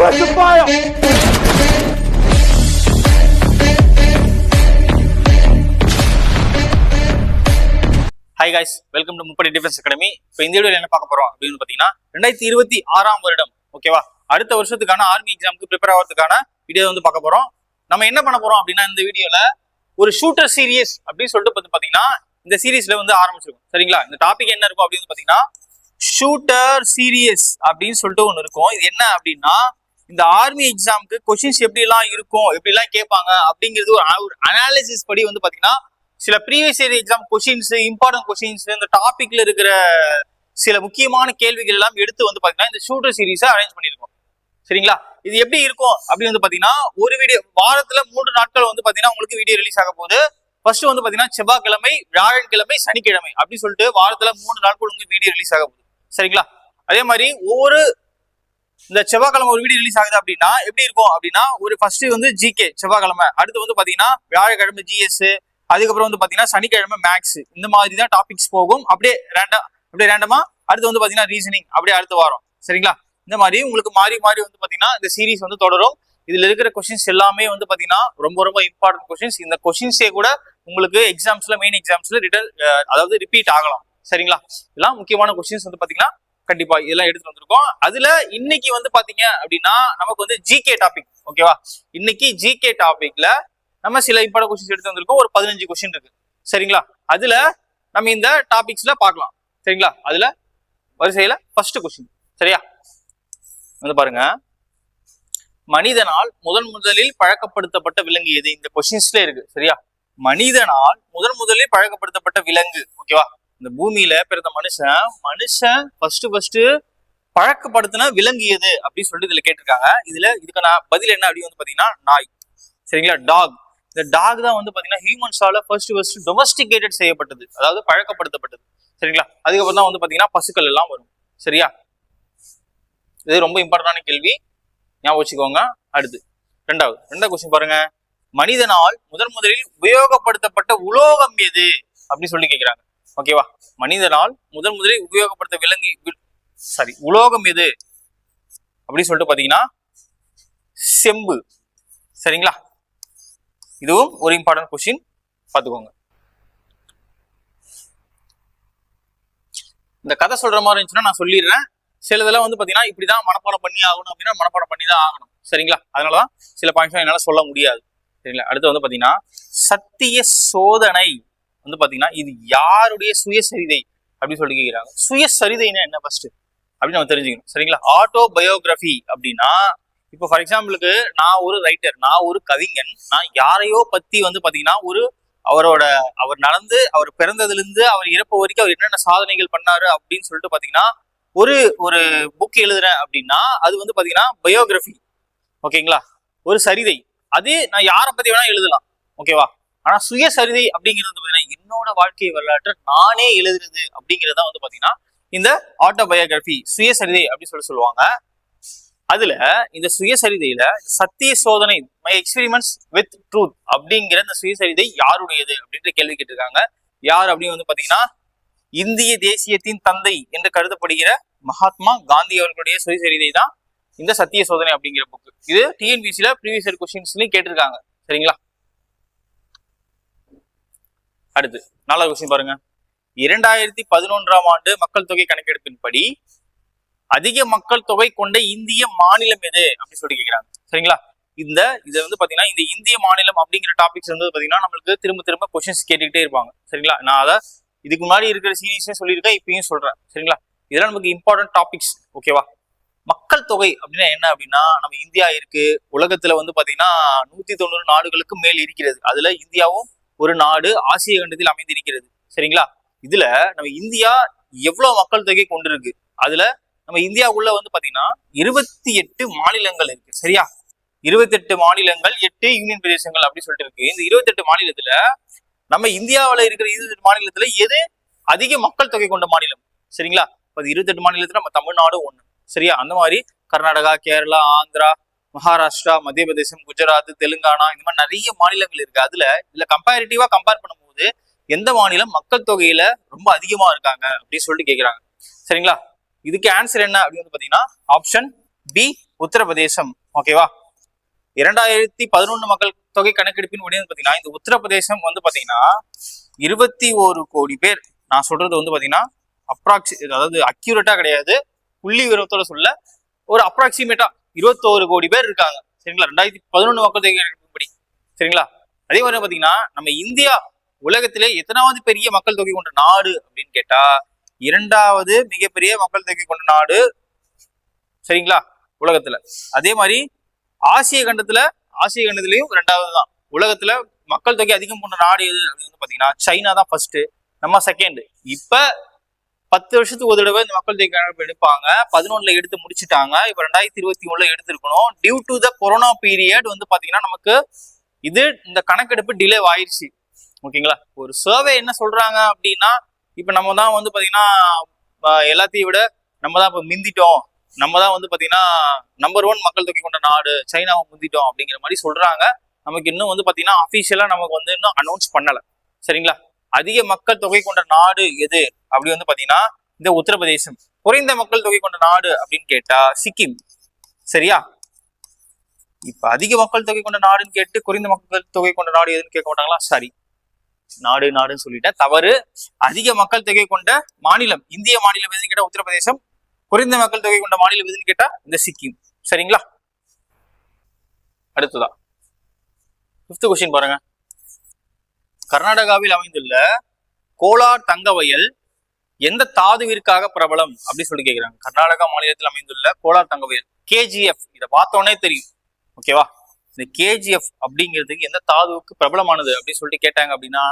Where's the fire? Hi guys welcome to Muppadi defence academy இப்போ இந்த வீடியோவில் என்ன பார்க்க போறோம் அப்படின்னு பார்த்தீங்கன்னா ரெண்டாயிரத்தி இருபத்தி ஆறாம் வருடம் ஓகேவா அடுத்த வருஷத்துக்கான ஆர்மி எக்ஸாமுக்கு ப்ரிப்பேர் ஆகிறதுக்கான வீடியோ வந்து பார்க்க போறோம். நம்ம என்ன பண்ண போறோம் அப்படின்னா இந்த வீடியோல ஒரு ஷூட்டர் சீரியஸ் அப்படின்னு சொல்லிட்டு பார்த்து பார்த்தீங்கன்னா இந்த சீரீஸ்ல வந்து ஆரம்பிச்சிருக்கும். சரிங்களா? இந்த டாபிக் என்ன இருக்கும் அப்படின்னு பார்த்தீங்கன்னா ஷூட்டர் சீரியஸ் அப்படின்னு சொல்லிட்டு ஒன்று இருக்கும். இது என்ன அப்படின்னா இந்த ஆர்மி எக்ஸாமுக்கு கொஷின்ஸ் எப்படிலாம் இருக்கும் எப்படிலாம் கேட்பாங்க அப்படிங்கிறது ஒரு அனாலிசிஸ் படி வந்து பார்த்தீங்கன்னா சில previous year exam questions important questions இந்த டாபிக்ல இருக்கிற சில முக்கியமான கேள்விகள் எல்லாம் எடுத்து வந்து பார்த்தீங்கன்னா இந்த ஷூட்டர் சீரீஸை அரேஞ்ச் பண்ணியிருக்கோம் சரிங்களா? இது எப்படி இருக்கும் அப்படின்னு வந்து பார்த்தீங்கன்னா ஒரு வீடியோ வாரத்துல மூன்று நாட்கள் வந்து பார்த்தீங்கன்னா உங்களுக்கு வீடியோ ரிலீஸ் ஆக போகுது. ஃபர்ஸ்ட் வந்து பார்த்தீங்கன்னா செவ்வாய்க்கிழமை வியாழக்கிழமை சனிக்கிழமை அப்படின்னு சொல்லிட்டு வாரத்தில் மூணு நாட்கள் உங்களுக்கு வீடியோ ரிலீஸ் ஆக போகுது. சரிங்களா? அதே மாதிரி ஒவ்வொரு இந்த செவ்வாய்க்கிழமை ஒரு வீடியோ ரிலீஸ் ஆகுது அப்படின்னா எப்படி இருக்கும் அப்படின்னா ஒரு ஃபர்ஸ்ட் வந்து ஜிகே செவ்வாய்க்கிழமை அடுத்து வந்து பாத்தீங்கன்னா வியாழக்கிழமை ஜிஎஸ் அதுக்கப்புறம் வந்து பாத்தீங்கன்னா சனிக்கிழமை மேக்ஸ் இந்த மாதிரி தான் டாபிக்ஸ் போகும். அப்படியே ரேண்டா அப்படியே ரேண்டமா அடுத்து வந்து பாத்தீங்கன்னா ரீசனிங் அப்படியே அடுத்து வாரம். சரிங்களா? இந்த மாதிரி உங்களுக்கு மாறி மாறி வந்து பாத்தீங்கன்னா இந்த சீரிஸ் வந்து தொடரும். இதுல இருக்கிற கொஸ்டின்ஸ் எல்லாமே வந்து பாத்தீங்கன்னா ரொம்ப ரொம்ப இம்பார்ட்டன்ட் கொஸ்டின்ஸ் இந்த கொஸ்டின்ஸே கூட உங்களுக்கு எக்ஸாம்ஸ்ல மெயின் எக்ஸாம்ஸ்ல ரிட்டர்ன் அதாவது ரிப்பீட் ஆகலாம். சரிங்களா? இதெல்லாம் முக்கியமான கொஸ்டின்ஸ் வந்து பாத்தீங்கன்னா கண்டிப்பா இதெல்லாம் எடுத்துட்டு வந்திருக்கோம். அதுல இன்னைக்கு வந்து பாத்தீங்க அப்படின்னா நமக்கு வந்து ஜிகே டாபிக் ஓகேவா இன்னைக்கு ஜிகே டாபிக்ல நம்ம சில இம்பார்ட்டன் கொஸ்டின்ஸ் எடுத்து வந்திருக்கோம். ஒரு பதினஞ்சு கொஸ்டின் இருக்கு. சரிங்களா? அதுல நம்ம இந்த டாபிக்ஸ்ல பார்க்கலாம். சரிங்களா? அதுல வரிசையில ஃபர்ஸ்ட் கொஸ்டின் சரியா? வந்து பாருங்க. மனிதனால் முதன் முதலில் பழக்கப்படுத்தப்பட்ட விலங்கு எது? இந்த கொஸ்டின்ஸ்ல இருக்கு. சரியா? மனிதனால் முதன் முதலில் பழக்கப்படுத்தப்பட்ட விலங்கு ஓகேவா இந்த பூமியில பிறந்த மனுஷன் மனுஷன் ஃபர்ஸ்ட் ஃபர்ஸ்ட் பழக்கப்படுத்தின விளங்கியது அப்படின்னு சொல்லிட்டு இதுல கேட்டிருக்காங்க. இதுல இதுக்கு நான் பதில் என்ன அப்படின்னு வந்து பாத்தீங்கன்னா நாய். சரிங்களா? டாக் இந்த டாக் தான் வந்து பாத்தீங்கன்னா ஹியூமன்ஸால ஃபர்ஸ்ட் ஃபர்ஸ்ட் டொமஸ்டிகேட்டட் செய்யப்பட்டது. அதாவது பழக்கப்படுத்தப்பட்டது. சரிங்களா? அதுக்கப்புறம் தான் வந்து பாத்தீங்கன்னா பசுக்கள் எல்லாம் வரும். சரியா? இது ரொம்ப இம்பார்ட்டன்டான கேள்வி. ஞாபகம் வச்சுக்கோங்க. அடுத்து. ரெண்டாவது. ரெண்டாவது கொஸ்டின் பாருங்க. மனிதனால் முதன் முதலில் உபயோகப்படுத்தப்பட்ட உலோகம் எது? அப்படின்னு சொல்லி கேட்கிறாங்க ஓகேவா? மனிதனால் முதன் முதலில் உபயோகப்படுத்த விலங்கு சாரி உலோகம் எது? அப்படின்னு சொல்லிட்டு பாத்தீங்கன்னா செம்பு. சரிங்களா? இதுவும் ஒரு இம்பார்ட்டன்ட் கொஸ்டின் பார்த்துக்கோங்க. இந்த கதை சொல்ற மாதிரி இருந்துச்சுன்னா நான் சொல்லிடுறேன். சில இதெல்லாம் வந்து பாத்தீங்கன்னா இப்படிதான் மனப்பாடம் பண்ணி ஆகணும் அப்படின்னா மனப்பாடம் பண்ணி தான் ஆகணும். சரிங்களா? அதனாலதான் சில பாயிண்ட்ஸ் என்னால சொல்ல முடியாது. சரிங்களா? அடுத்து வந்து பாத்தீங்கன்னா சத்திய சோதனை. வந்து பாத்தீங்கன்னா இது யாருடைய சுயசரிதை அப்படின்னு சொல்லி கேட்கிறாங்க சுயசரிதைன்னா என்ன ஃபர்ஸ்ட் அப்படின்னு நம்ம தெரிஞ்சுக்கணும். சரிங்களா? ஆட்டோ பயோகிராஃபி அப்படின்னா இப்போ ஃபார் எக்ஸாம்பிளுக்கு நான் ஒரு ரைட்டர் நான் ஒரு கவிஞன் நான் யாரையோ பத்தி வந்து பாத்தீங்கன்னா ஒரு அவரோட அவர் நடந்து அவர் பிறந்ததுலேருந்து அவர் இறப்பு வரைக்கும் அவர் என்னென்ன சாதனைகள் பண்ணாரு அப்படின்னு சொல்லிட்டு பார்த்தீங்கன்னா ஒரு ஒரு புக் எழுதுறேன் அப்படின்னா அது வந்து பார்த்தீங்கன்னா பயோகிராஃபி ஓகேங்களா ஒரு சரிதை. அது நான் யாரை பத்தி வேணா எழுதலாம். ஓகேவா ஆனா சுயசரிதை அப்படிங்கிறது வந்து பாத்தீங்கன்னா என்னோட வாழ்க்கை வரலாற்றை நானே எழுதுறது அப்படிங்கறத வந்து பாத்தீங்கன்னா இந்த ஆட்டோபயோகிராஃபி சுயசரிதை அப்படின்னு சொல்லி சொல்லுவாங்க. அதுல இந்த சுயசரிதையில சத்திய சோதனை மை எக்ஸ்பெரிமெண்ட்ஸ் வித் ட்ரூத் அப்படிங்கிற இந்த சுயசரிதை யாருடையது அப்படின்ற கேள்வி கேட்டிருக்காங்க. யார் அப்படின்னு வந்து பாத்தீங்கன்னா இந்திய தேசியத்தின் தந்தை என்று கருதப்படுகிற மகாத்மா காந்தி அவர்களுடைய சுயசரிதை தான் இந்த சத்திய சோதனை அப்படிங்கிற புக்கு இது டிஎன்பிசியில ப்ரீவியஸ் இயர் கொஸ்டின்ஸ்லயும் கேட்டிருக்காங்க. சரிங்களா? அடுத்து நாலாவது விஷயம் பாருங்க. இரண்டாயிரத்தி பதினொன்றாம் ஆண்டு மக்கள் தொகை கணக்கெடுப்பின்படி அதிக மக்கள் தொகை கொண்ட இந்திய மாநிலம் எது? அப்படின்னு சொல்லி கேட்கிறாங்க சரிங்களா? இந்த இதை வந்து பாத்தீங்கன்னா இந்த இந்திய மாநிலம் அப்படிங்கிற டாபிக்ஸ் வந்து பாத்தீங்கன்னா நம்மளுக்கு திரும்ப திரும்ப கொஸ்டின்ஸ் கேட்டுக்கிட்டே இருப்பாங்க. சரிங்களா? நான் அதை இதுக்கு முன்னாடி இருக்கிற சீரியஸே சொல்லியிருக்கேன் இப்பயும் சொல்றேன். சரிங்களா? இதெல்லாம் நமக்கு இம்பார்ட்டன்ட் டாபிக்ஸ் ஓகேவா மக்கள் தொகை அப்படின்னா என்ன அப்படின்னா நம்ம இந்தியா இருக்கு. உலகத்துல வந்து பாத்தீங்கன்னா நூத்தி தொண்ணூறு நாடுகளுக்கு மேல் இருக்கிறது. அதுல இந்தியாவும் ஒரு நாடு ஆசிய கண்டத்தில் அமைந்திருக்கிறது. சரிங்களா? இதுல நம்ம இந்தியா எவ்வளவு மக்கள் தொகை கொண்டிருக்கு? அதுல நம்ம இந்தியாவுக்குள்ள வந்து பாத்தீங்கன்னா இருபத்தி எட்டு மாநிலங்கள் இருக்கு. சரியா? இருபத்தெட்டு மாநிலங்கள் எட்டு யூனியன் பிரதேசங்கள் அப்படின்னு சொல்லிட்டு இருக்கு. இந்த இருபத்தெட்டு மாநிலத்துல நம்ம இந்தியாவுல இருக்கிற இருபத்தெட்டு மாநிலத்துல எது அதிக மக்கள் தொகை கொண்ட மாநிலம்? சரிங்களா? இப்ப இருபத்தெட்டு மாநிலத்துல நம்ம தமிழ்நாடு ஒண்ணு. சரியா? அந்த மாதிரி கர்நாடகா கேரளா ஆந்திரா மகாராஷ்டிரா மத்திய பிரதேசம் குஜராத் தெலுங்கானா இந்த மாதிரி நிறைய மாநிலங்கள் இருக்கு. அதுல இதுல கம்பேரிட்டிவா கம்பேர் பண்ணும்போது எந்த மாநிலம் மக்கள் தொகையில ரொம்ப அதிகமா இருக்காங்க அப்படின்னு சொல்லிட்டு கேக்குறாங்க. சரிங்களா? இதுக்கு ஆன்சர் என்ன அப்படின்னு வந்து பாத்தீங்கன்னா ஆப்ஷன் பி உத்தரப்பிரதேசம். ஓகேவா இரண்டாயிரத்தி பதினொன்று மக்கள் தொகை கணக்கெடுப்பின் உடனே பாத்தீங்கன்னா இந்த உத்தரப்பிரதேசம் வந்து பாத்தீங்கன்னா இருபத்தி ஒரு கோடி பேர். நான் சொல்றது வந்து பாத்தீங்கன்னா அப்ராக்சி அதாவது அக்யூரேட்டா கிடையாது. புள்ளி விவரத்தோட சொல்ல ஒரு அப்ராக்சிமேட்டா இருபத்தோரு கோடி பேர் இருக்காங்க. சரிங்களா? ரெண்டாயிரத்தி பதினொன்று மக்கள் தொகை படி சரிங்களா? அதே மாதிரி பார்த்தீங்கன்னா நம்ம இந்தியா உலகத்திலே எத்தனாவது பெரிய மக்கள் தொகை கொண்ட நாடு அப்படின்னு கேட்டா இரண்டாவது மிகப்பெரிய மக்கள் தொகை கொண்ட நாடு சரிங்களா? உலகத்துல. அதே மாதிரி ஆசிய கண்டத்துல ஆசிய கண்டத்திலயும் ரெண்டாவது தான். உலகத்துல மக்கள் தொகை அதிகம் கொண்ட நாடு எது அப்படின்னு வந்து பாத்தீங்கன்னா சைனா தான் ஃபர்ஸ்ட் நம்ம செகண்ட் இப்ப பத்து வருஷத்துக்கு ஒரு தடவை இந்த மக்கள் தொகை கணக்கெடுப்பு எடுப்பாங்க. பதினொன்னுல எடுத்து முடிச்சிட்டாங்க. இப்ப ரெண்டாயிரத்தி இருபத்தி ஒண்ணுல எடுத்திருக்கணும். Due to the corona period வந்து பாத்தீங்கன்னா நமக்கு இது இந்த கணக்கெடுப்பு டிலே ஆயிடுச்சு ஓகேங்களா ஒரு சர்வே என்ன சொல்றாங்க அப்படின்னா இப்ப நம்ம தான் வந்து பாத்தீங்கன்னா எல்லாத்தையும் விட நம்ம தான் இப்ப மிந்திட்டோம். நம்ம தான் வந்து பாத்தீங்கன்னா நம்பர் ஒன் மக்கள் தொகை கொண்ட நாடு சைனாவை முந்திட்டோம் அப்படிங்கிற மாதிரி சொல்றாங்க. நமக்கு இன்னும் வந்து பாத்தீங்கன்னா அபிஷியலா நமக்கு வந்து இன்னும் அனௌன்ஸ் பண்ணல. சரிங்களா? அதிக மக்கள் தொகை கொண்ட நாடு எது? அப்படி வந்து பாத்தீங்கன்னா இந்த உத்தரப்பிரதேசம் குறைந்த மக்கள் தொகை கொண்ட நாடு அப்படின்னு கேட்டா சிக்கிம். சரியா? இப்ப அதிக மக்கள் தொகை கொண்ட நாடுன்னு கேட்டு குறைந்த மக்கள் தொகை கொண்ட நாடு எதுன்னு கேட்க மாட்டாங்களா? சரி. நாடு நாடுன்னு சொல்லிட்டேன் தவறு. அதிக மக்கள் தொகை கொண்ட மாநிலம் இந்திய மாநிலம் எதுன்னு கேட்டா உத்தரப்பிரதேசம். குறைந்த மக்கள் தொகை கொண்ட மாநிலம் எதுன்னு கேட்டா இந்த சிக்கிம். சரிங்களா? அடுத்ததா. பிப்த் கொஸ்டின் பாருங்க. கர்நாடகாவில் அமைந்துள்ள கோலார் தங்கவயல் எந்த தாதுவிற்காக பிரபலம் அப்படின்னு சொல்லி கேட்கிறாங்க கர்நாடகா மாநிலத்தில் அமைந்துள்ள கோலார் தங்க கேஜிஎஃப் இதை பார்த்தோன்னே தெரியும். ஓகேவா இந்த கேஜிஎஃப் அப்படிங்கிறதுக்கு எந்த தாதுவுக்கு பிரபலமானது அப்படின்னு சொல்லிட்டு கேட்டாங்க அப்படின்னா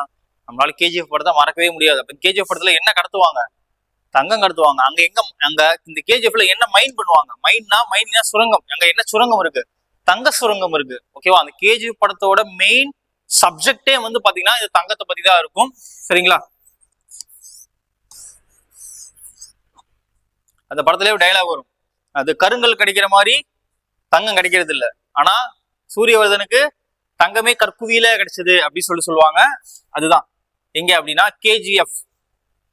நம்மளால கேஜிஎஃப் படத்தை மறக்கவே முடியாது. அப்ப கேஜிஎஃப் படத்துல என்ன கடத்துவாங்க? தங்கம் கடத்துவாங்க. அங்க எங்க அங்க இந்த கேஜிஎஃப்ல என்ன மைன் பண்ணுவாங்க? மைன்னா மைன்னா சுரங்கம். அங்க என்ன சுரங்கம் இருக்கு? தங்க சுரங்கம் இருக்கு. ஓகேவா அந்த கேஜிஎஃப் படத்தோட மெயின் சப்ஜெக்டே வந்து பாத்தீங்கன்னா இது தங்கத்தை பத்தி தான் இருக்கும். சரிங்களா? அந்த படத்துலயே டைலாக் வரும். அது கருங்கல் கிடைக்கிற மாதிரி தங்கம் கிடைக்கிறது இல்லை. ஆனா சூரியவர்தனுக்கு தங்கமே கற்குவியில கிடைச்சது அப்படின்னு சொல்லி சொல்லுவாங்க. அதுதான். எங்க அப்படின்னா கேஜிஎஃப்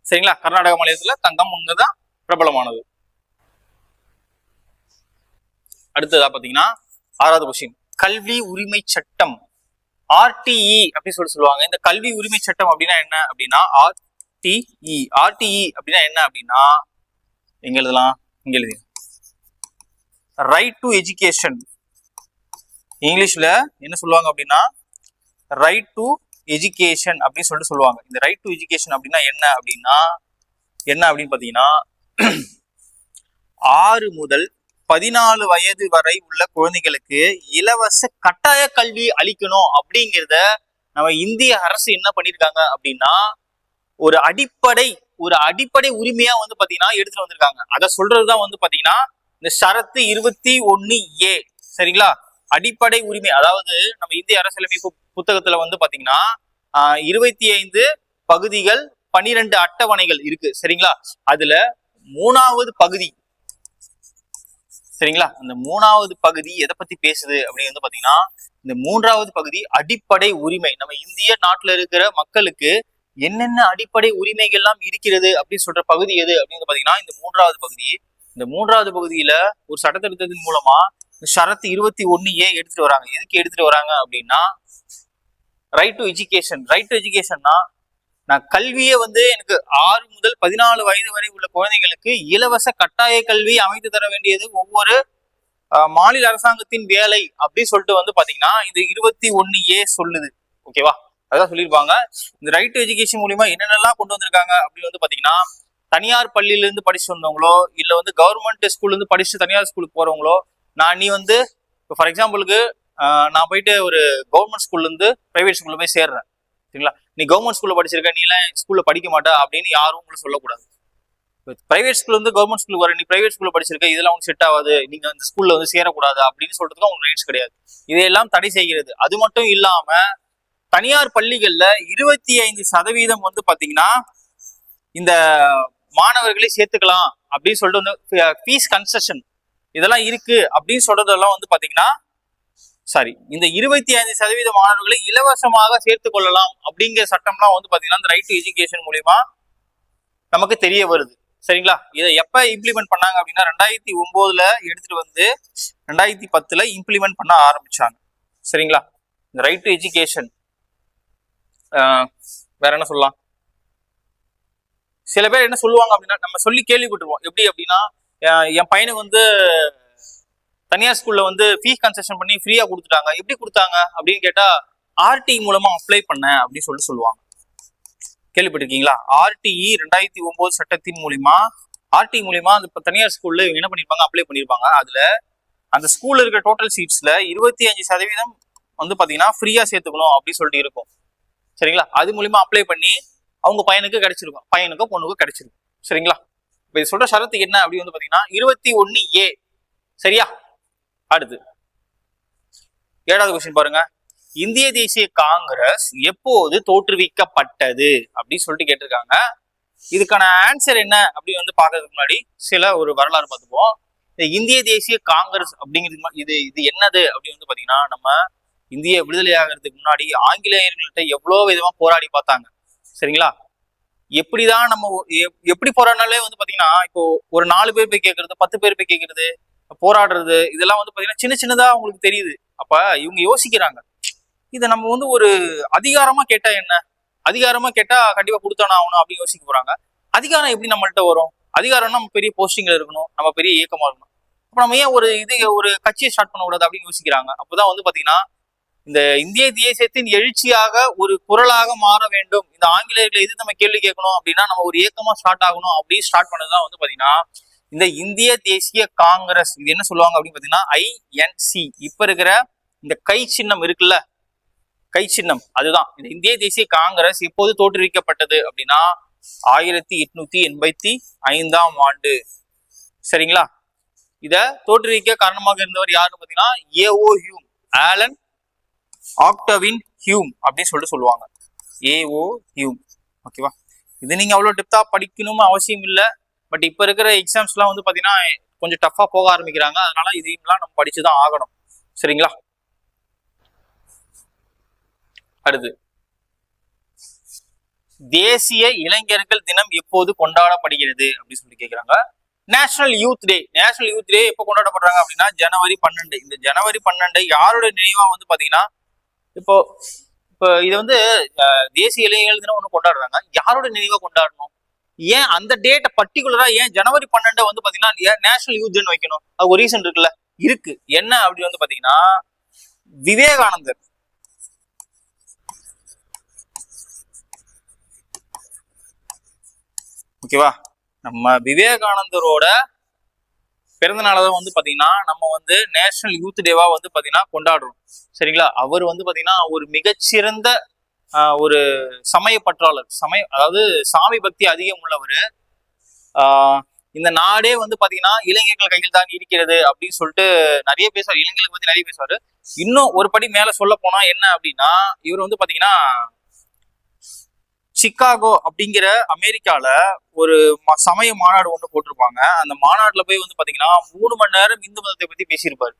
சரிங்களா? கர்நாடக மாநிலத்துல தங்கம் ஒண்ணுதான் பிரபலமானது. அடுத்ததா பாத்தீங்கன்னா ஆறாவது கொஸ்டின் கல்வி உரிமை சட்டம். ஆர்டிஇ அப்படின்னு சொல்லி சொல்லுவாங்க. இந்த கல்வி உரிமை சட்டம் அப்படின்னா என்ன அப்படின்னா ஆர்டிஇ ஆர்டிஇ அப்படின்னா என்ன அப்படின்னா எங்க எழுதலாம்? இங்க எழுதி. ரைட் டு எஜுகேஷன் இங்கிலீஷ்ல என்ன சொல்லுவாங்க அப்படின்னா ரைட் டு எஜுகேஷன் அப்படின்னு சொல்லிட்டு சொல்லுவாங்க. இந்த ரைட் டு எஜுகேஷன் அப்படின்னா என்ன அப்படின்னா என்ன அப்படின்னு பார்த்தீங்கன்னா ஆறு முதல் பதினாலு வயது வரை உள்ள குழந்தைகளுக்கு இலவச கட்டாய கல்வி அளிக்கணும் அப்படிங்கிறத நம்ம இந்திய அரசு என்ன பண்ணியிருக்காங்க அப்படின்னா ஒரு அடிப்படை ஒரு அடிப்படை உரிமையா வந்து பாத்தீங்கன்னா எடுத்துட்டு வந்திருக்காங்க. அதை சொல்றதுதான் வந்து பாத்தீங்கன்னா இந்த ஷரத்து இருபத்தி ஒன்னு ஏ சரிங்களா? அடிப்படை உரிமை அதாவது நம்ம இந்திய அரசியலமைப்பு புத்தகத்துல வந்து பாத்தீங்கன்னா ஆஹ் இருபத்தி ஐந்து பகுதிகள் பன்னிரெண்டு அட்டவணைகள் இருக்கு சரிங்களா? அதுல மூணாவது பகுதி சரிங்களா? அந்த மூணாவது பகுதி எதை பத்தி பேசுது அப்படின்னு வந்து பாத்தீங்கன்னா இந்த மூன்றாவது பகுதி அடிப்படை உரிமை. நம்ம இந்திய நாட்டுல இருக்கிற மக்களுக்கு என்னென்ன அடிப்படை உரிமைகள்லாம் இருக்கிறது அப்படின்னு சொல்ற பகுதி எது அப்படின்னு பாத்தீங்கன்னா இந்த மூன்றாவது பகுதி. இந்த மூன்றாவது பகுதியில ஒரு சட்டத்திருத்தத்தின் மூலமா இந்த ஷரத்து இருபத்தி ஒன்னு ஏன் எடுத்துட்டு வராங்க? எதுக்கு எடுத்துட்டு வராங்க அப்படின்னா right to education right to எஜுகேஷன்னா நான் கல்வியை வந்து எனக்கு ஆறு முதல் பதினாலு வயது வரை உள்ள குழந்தைகளுக்கு இலவச கட்டாய கல்வி அமைத்து தர வேண்டியது ஒவ்வொரு மாநில அரசாங்கத்தின் வேலை அப்படின்னு சொல்லிட்டு வந்து பாத்தீங்கன்னா இது இருபத்தி ஒன்னு ஏ சொல்லுது. ஓகேவா அதான் சொல்லியிருப்பாங்க. இந்த ரைட் டு எஜுகேஷன் மூலியமா என்னென்னலாம் கொண்டு வந்திருக்காங்க அப்படின்னு வந்து பாத்தீங்கன்னா தனியார் பள்ளியிலேருந்து படிச்சு வந்தவங்களோ இல்லை வந்து கவர்மெண்ட் ஸ்கூல்லேருந்து படிச்சு தனியார் ஸ்கூலுக்கு போகிறவங்களோ நான் நீ வந்து இப்போ ஃபார் எக்ஸாம்பிளுக்கு நான் போயிட்டு ஒரு கவர்மெண்ட் ஸ்கூல்லேருந்து ப்ரைவேட் ஸ்கூலில் போய் சேர்றேன். சரிங்களா? நீ கவர்மெண்ட் ஸ்கூலில் படிச்சிருக்க நீ எல்லாம் ஸ்கூலில் படிக்க மாட்டே அப்படின்னு யாரும் உங்களை சொல்லக்கூடாது. பிரைவேட் ஸ்கூல்ல கவர்மெண்ட் ஸ்கூலுக்கு வர நீ ப்ரைவேட் ஸ்கூலில் படிச்சிருக்க இதெல்லாம் உனக்கு செட் ஆகாது நீங்கள் அந்த ஸ்கூலில் வந்து சேரக்கூடாது அப்படின்னு சொல்றதுக்கு உங்களுக்கு ரைட்ஸ் கிடையாது. இதையெல்லாம் தடை செய்கிறது. அது மட்டும் இல்லாமல் தனியார் பள்ளிகள்ல இருபத்தி ஐந்து சதவீதம் வந்து பாத்தீங்கன்னா இந்த மாணவர்களை சேர்த்துக்கலாம் அப்படின்னு சொல்லிட்டு வந்து ஃபீஸ் கன்செஷன் இதெல்லாம் இருக்கு அப்படின்னு சொல்றதெல்லாம் வந்து பாத்தீங்கன்னா சாரி இந்த இருபத்தி ஐந்து சதவீத மாணவர்களை இலவசமாக சேர்த்து கொள்ளலாம் அப்படிங்கிற சட்டம்லாம் வந்து பாத்தீங்கன்னா இந்த ரைட் டு எஜுகேஷன் மூலியமா நமக்கு தெரிய வருது. சரிங்களா? இதை எப்ப இம்ப்ளிமெண்ட் பண்ணாங்க அப்படின்னா ரெண்டாயிரத்தி ஒன்பதுல எடுத்துட்டு வந்து ரெண்டாயிரத்தி பத்துல இம்ப்ளிமெண்ட் பண்ண ஆரம்பிச்சாங்க. சரிங்களா? இந்த ரைட் டு எஜுகேஷன் வேற என்ன சொல்லலாம்? சில பேர் என்ன சொல்லுவாங்க அப்படின்னா நம்ம சொல்லி கேள்விப்பட்டிருவோம் எப்படி அப்படின்னா என் பையனுக்கு வந்து தனியார் ஸ்கூல்ல வந்து ஃபீஸ் கன்செஷன் பண்ணி ஃப்ரீயா கொடுத்துட்டாங்க. எப்படி கொடுத்தாங்க அப்படின்னு கேட்டா ஆர்டி மூலமா அப்ளை பண்ணேன் அப்படின்னு சொல்லிட்டு சொல்லுவாங்க. கேள்விப்பட்டிருக்கீங்களா? ஆர்டிஇ ரெண்டாயிரத்தி ஒன்பது சட்டத்தின் மூலியமா ஆர்டி மூலியமா அந்த தனியார் ஸ்கூல்ல இவங்க என்ன பண்ணிருப்பாங்க? அப்ளை பண்ணிருப்பாங்க. அதுல அந்த ஸ்கூல்ல இருக்கிற டோட்டல் சீட்ஸ்ல இருபத்தி அஞ்சு சதவீதம் வந்து பாத்தீங்கன்னா ஃப்ரீயா சேர்த்துக்கணும் அப்படின்னு சொல்லிட்டு இருக்கும். சரிங்களா? அது மூலியமா அப்ளை பண்ணி அவங்க பையனுக்கு கிடைச்சிருக்கும். பையனுக்கோ பொண்ணுக்கோ கிடைச்சிருக்கும். சரிங்களா? இப்போ இது சொல்ற ஷரத்து என்ன அப்படின்னு வந்து பாத்தீங்கன்னா இருபத்தி ஒன்னு ஏ. சரியா? அடுத்து. ஏழாவது கொஸ்டின் பாருங்க. இந்திய தேசிய காங்கிரஸ் எப்போது தோற்றுவிக்கப்பட்டது? அப்படின்னு சொல்லிட்டு கேட்டிருக்காங்க. இதுக்கான ஆன்சர் என்ன அப்படின்னு வந்து பார்க்கறதுக்கு முன்னாடி சில ஒரு வரலாறு பார்த்துப்போம். இந்த இந்திய தேசிய காங்கிரஸ் அப்படிங்கிறது இது இது என்னது அப்படின்னு வந்து பாத்தீங்கன்னா நம்ம இந்திய விடுதலை ஆகிறதுக்கு முன்னாடி ஆங்கிலேயர்கள்ட்ட எவ்வளோ விதமா போராடி பார்த்தாங்க. சரிங்களா? எப்படிதான் நம்ம எப்படி போராடினாலே வந்து பாத்தீங்கன்னா இப்போ ஒரு நாலு பேர் போய் கேட்கறது பத்து பேர் போய் கேட்கறது போராடுறது இதெல்லாம் வந்து பாத்தீங்கன்னா சின்ன சின்னதா அவங்களுக்கு தெரியுது. அப்ப இவங்க யோசிக்கிறாங்க. இதை நம்ம வந்து ஒரு அதிகாரமா கேட்டா என்ன? அதிகாரமா கேட்டா கண்டிப்பா கொடுத்தானா ஆகணும் அப்படின்னு யோசிக்க போறாங்க. அதிகாரம் எப்படி நம்மள்ட்ட வரும்? அதிகாரம்னா நம்ம பெரிய போஸ்டிங்ல இருக்கணும் நம்ம பெரிய இயக்கமா இருக்கணும். அப்ப நம்ம ஏன் ஒரு இது ஒரு கட்சியை ஸ்டார்ட் பண்ணக்கூடாது அப்படின்னு யோசிக்கிறாங்க. அப்பதான் வந்து பாத்தீங்கன்னா இந்த இந்திய தேசியத்தின் எழுச்சியாக ஒரு குரலாக மாற வேண்டும். இந்த ஆங்கிலேயர்களை எது நம்ம கேள்வி கேட்கணும் அப்படின்னா நம்ம ஒரு இயக்கமா ஸ்டார்ட் ஆகணும் அப்படின்னு ஸ்டார்ட் பண்ணதுதான் வந்து பாத்தீங்கன்னா இந்த இந்திய தேசிய காங்கிரஸ் இது என்ன சொல்லுவாங்க அப்படின்னு பாத்தீங்கன்னா ஐஎன்சி இப்ப இருக்கிற இந்த கை சின்னம் இருக்குல்ல? கை சின்னம் அதுதான். இந்த இந்திய தேசிய காங்கிரஸ் எப்போது தோற்றுவிக்கப்பட்டது அப்படின்னா ஆயிரத்தி எட்நூத்தி எண்பத்தி ஐந்தாம் ஆண்டு. சரிங்களா? இத தோற்றுவிக்க காரணமாக இருந்தவர் யாருன்னு பாத்தீங்கன்னா A O Hume Allan Octavian Hume அப்படின்னு சொல்லிட்டு சொல்லுவாங்க. ஏஓ ஹியூம் ஓகேவா இது நீங்க அவ்வளவு டெப்தா படிக்கணும்னு அவசியம் இல்லை. பட் இப்ப இருக்கிற எக்ஸாம்ஸ்லாம் வந்து பாத்தீங்கன்னா கொஞ்சம் டஃப்பாக போக ஆரம்பிக்கிறாங்க. அதனால இதையும்லாம் நம்ம படிச்சுதான் ஆகணும். சரிங்களா? அடுத்து. தேசிய இளைஞர்கள் தினம் எப்போது கொண்டாடப்படுகிறது அப்படின்னு சொல்லி கேக்குறாங்க. National youth day national youth day எப்போ கொண்டாடப்படுறாங்க அப்படின்னா ஜனவரி பன்னெண்டு. இந்த ஜனவரி பன்னெண்டு யாரோட நினைவா வந்து பாத்தீங்கன்னா இப்போ இப்போ இது வந்து தேசிய இளைஞர்கள் தினம் ஒன்று கொண்டாடுறாங்க. யாரோட நினைவா கொண்டாடணும்? ஏன் அந்த டேட்டை பர்டிகுலரா ஏன் ஜனவரி பன்னெண்டை வந்து பாத்தீங்கன்னா ஏன் நேஷனல் யூத் டேன்னு வைக்கணும்? அது ஒரு ரீசன் இருக்குல்ல? இருக்கு. என்ன அப்படி வந்து பாத்தீங்கன்னா விவேகானந்தர். ஓகேவா? நம்ம விவேகானந்தரோட பிறந்த தான் வந்து பாத்தீங்கன்னா நம்ம வந்து நேஷனல் யூத் டேவா வந்து பாத்தீங்கன்னா கொண்டாடுறோம். சரிங்களா? அவர் வந்து பாத்தீங்கன்னா ஒரு மிகச்சிறந்த ஆஹ், ஒரு சமய பற்றாளர். சமய அதாவது சாமி பக்தி அதிகம் உள்ளவர். இந்த நாடே வந்து பாத்தீங்கன்னா இளைஞர்கள் கையில் தான் இருக்கிறது அப்படின்னு சொல்லிட்டு நிறைய பேசுவார். இளைஞர்களுக்கு பத்தி நிறைய பேசுவாரு. இன்னும் ஒரு படி மேல சொல்ல போனா என்ன அப்படின்னா இவர் வந்து பாத்தீங்கன்னா சிக்காகோ அப்படிங்கிற அமெரிக்கால ஒரு சமய மாநாடு ஒண்ணு போட்டிருப்பாங்க. அந்த மாநாட்டுல போய் வந்து பாத்தீங்கன்னா மூணு மணி நேரம் இந்து மதத்தை பத்தி பேசியிருப்பாரு.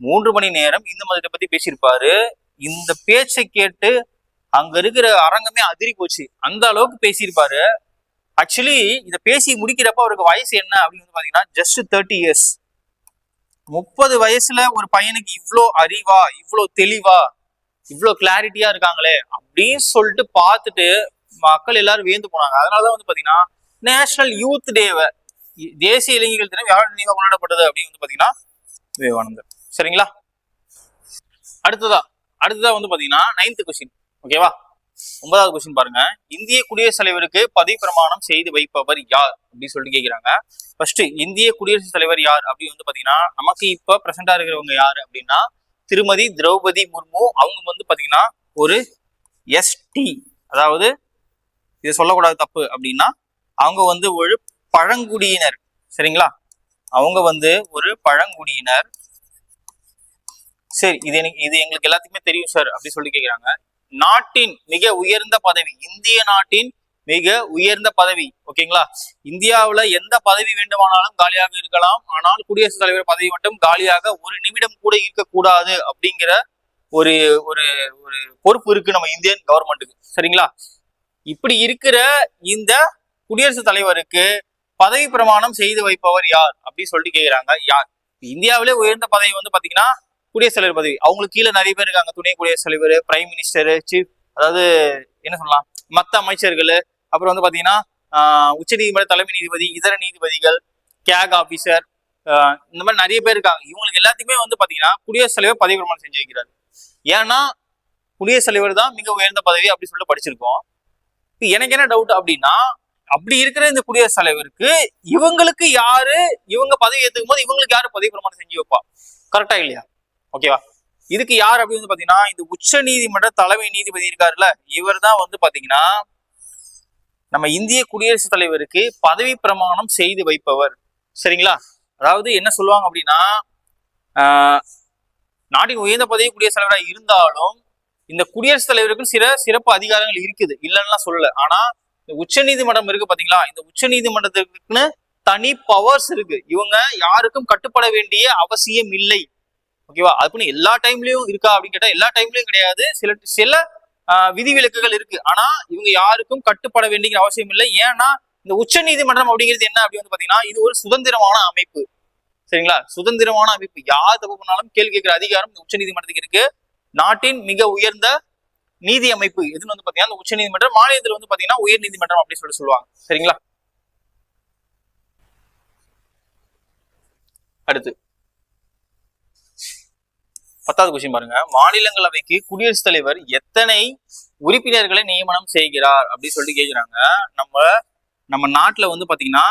மூன்று மணி நேரம் இந்து மதத்தை பத்தி பேசியிருப்பாரு. இந்த பேச்சை கேட்டு அங்க இருக்கிற அரங்கமே அதிரி போச்சு. அந்த அளவுக்கு பேசியிருப்பாரு. ஆக்சுவலி இதை பேசி முடிக்கிறப்ப அவருக்கு வயசு என்ன அப்படின்னு வந்து பாத்தீங்கன்னா ஜஸ்ட் தேர்ட்டி இயர்ஸ் முப்பது வயசுல ஒரு பையனுக்கு இவ்வளோ அறிவா இவ்வளோ தெளிவா இவ்வளோ கிளாரிட்டியா இருக்காங்களே அப்படின்னு சொல்லிட்டு பார்த்துட்டு மக்கள் எல்லாரும் வியந்து போனாங்க. அதனாலதான் வந்து பாத்தீங்கன்னா நேஷனல் யூத் டேவை தேசிய இளைஞர்கள் தினம் யாரோட நினைவாக கொண்டாடப்பட்டது அப்படின்னு வந்து பாத்தீங்கன்னா விவேகானந்தர். சரிங்களா? அடுத்ததா அடுத்ததா வந்து பாத்தீங்கன்னா நைன்த் கொஸ்டின் ஓகேவா ஒன்பதாவது கொஸ்டின் பாருங்க. இந்திய குடியரசுத் தலைவருக்கு பதவி பிரமாணம் செய்து வைப்பவர் யார்? அப்படின்னு சொல்லிட்டு கேக்குறாங்க. ஃபர்ஸ்ட் இந்திய குடியரசுத் தலைவர் யார்? அப்படின்னு வந்து பாத்தீங்கன்னா நமக்கு இப்ப பிரசண்டா இருக்கிறவங்க யாரு அப்படின்னா திருமதி திரௌபதி முர்மு அவங்க வந்து பாத்தீங்கன்னா ஒரு எஸ்டி அதாவது இது சொல்லக்கூடாது தப்பு அப்படின்னா அவங்க வந்து ஒரு பழங்குடியினர். சரிங்களா? அவங்க வந்து ஒரு பழங்குடியினர். சரி இது எனக்கு இது எங்களுக்கு எல்லாத்துக்குமே தெரியும் சார் அப்படி சொல்லி கேட்குறாங்க நாட்டின் மிக உயர்ந்த பதவி இந்திய நாட்டின் மிக உயர்ந்த பதவி ஓகேங்களா? இந்தியாவுல எந்த பதவி வேண்டுமானாலும் காலியாக இருக்கலாம். ஆனால் குடியரசுத் தலைவர் பதவி மட்டும் காலியாக ஒரு நிமிடம் கூட இருக்கக்கூடாது அப்படிங்கிற ஒரு ஒரு ஒரு பொறுப்பு இருக்கு நம்ம இந்தியன் கவர்மெண்ட்டுக்கு. சரிங்களா? இப்படி இருக்கிற இந்த குடியரசுத் தலைவருக்கு பதவி பிரமாணம் செய்து வைப்பவர் யார் அப்படின்னு சொல்லிட்டு கேக்குறாங்க யார்? இந்தியாவிலே உயர்ந்த பதவி வந்து பாத்தீங்கன்னா குடியரசுத் தலைவர் பதவி. அவங்களுக்கு கீழே நிறைய பேர் இருக்காங்க. துணை குடியரசுத் தலைவர் பிரைம் மினிஸ்டர் சீஃப் அதாவது என்ன சொல்லலாம்? மற்ற அமைச்சர்கள் அப்புறம் வந்து பார்த்தீங்கன்னா உச்சநீதிமன்ற தலைமை நீதிபதி இதர நீதிபதிகள் கேக் ஆஃபீஸர் இந்த மாதிரி நிறைய பேர் இருக்காங்க. இவங்களுக்கு எல்லாத்தையுமே வந்து பார்த்தீங்கன்னா குடியரசுத் தலைவர் பதவி பிரமாணம் செஞ்சு வைக்கிறாரு. ஏன்னா குடியரசுத் தலைவர் தான் மிக உயர்ந்த பதவி அப்படின்னு சொல்லிட்டு படிச்சிருக்கோம். இப்போ எனக்கு என்ன டவுட் அப்படின்னா அப்படி இருக்கிற இந்த குடியரசுத் தலைவருக்கு இவங்களுக்கு யாரு இவங்க பதவி ஏற்றுக்கும் போது இவங்களுக்கு யாரு பதவி பிரமாணம் செஞ்சு வைப்பா? கரெக்டா இல்லையா? ஓகேவா இதுக்கு யார் அப்படின்னு பாத்தீங்கன்னா இந்த உச்ச நீதிமன்ற தலைமை நீதிபதி இருக்காருல்ல இவர் தான் வந்து பாத்தீங்கன்னா நம்ம இந்திய குடியரசுத் தலைவருக்கு பதவி பிரமாணம் செய்து வைப்பவர். சரிங்களா? அதாவது என்ன சொல்லுவாங்க அப்படின்னா ஆஹ், நாட்டின் உயர்ந்த பதவி குடியரசுத் தலைவராக இருந்தாலும் இந்த குடியரசுத் தலைவருக்கும் சில சிறப்பு அதிகாரங்கள் இருக்குது. இல்லைன்னா சொல்லல. ஆனா இந்த உச்ச நீதிமன்றம் இருக்கு பாத்தீங்களா? இந்த உச்ச நீதிமன்றத்துக்குன்னு தனி பவர்ஸ் இருக்கு. இவங்க யாருக்கும் கட்டுப்பட வேண்டிய அவசியம் இல்லை. ஓகேவா? அதுக்குன்னு எல்லா டைம்லயும் இருக்கா அப்படின்னு கேட்டா எல்லா டைம்லயும் கிடையாது. சில சில விதிவிலக்குகள் இருக்கு. ஆனா இவங்க யாருக்கும் கட்டுப்பட வேண்டிய அவசியம் இல்லை. ஏன்னா இந்த உச்ச நீதிமன்றம் அப்படிங்கிறது என்ன அப்படின்னு வந்து பாத்தீங்கன்னா இது ஒரு சுதந்திரமான அமைப்பு. சரிங்களா? சுதந்திரமான அமைப்பு. யார் தப்பு பண்ணாலும் கேள்வி கேட்கிற அதிகாரம் இந்த உச்ச நீதிமன்றத்துக்கு இருக்கு. நாட்டின் மிக உயர்ந்த நீதி அமைப்பு. எதுன்னு வந்து பாத்தீங்கன்னா உச்ச நீதிமன்றம் மாநிலத்தில் வந்து பாத்தீங்கன்னா உயர் நீதிமன்றம் அப்படின்னு சொல்லி சொல்லுவாங்க. சரிங்களா? அடுத்து. பத்தாவது கொஸ்டின் பாருங்க. மாநிலங்களவைக்கு குடியரசுத் தலைவர் எத்தனை உறுப்பினர்களை நியமனம் செய்கிறார் அப்படின்னு சொல்லிட்டு கேக்குறாங்க. நம்ம நம்ம நாட்டுல வந்து பாத்தீங்கன்னா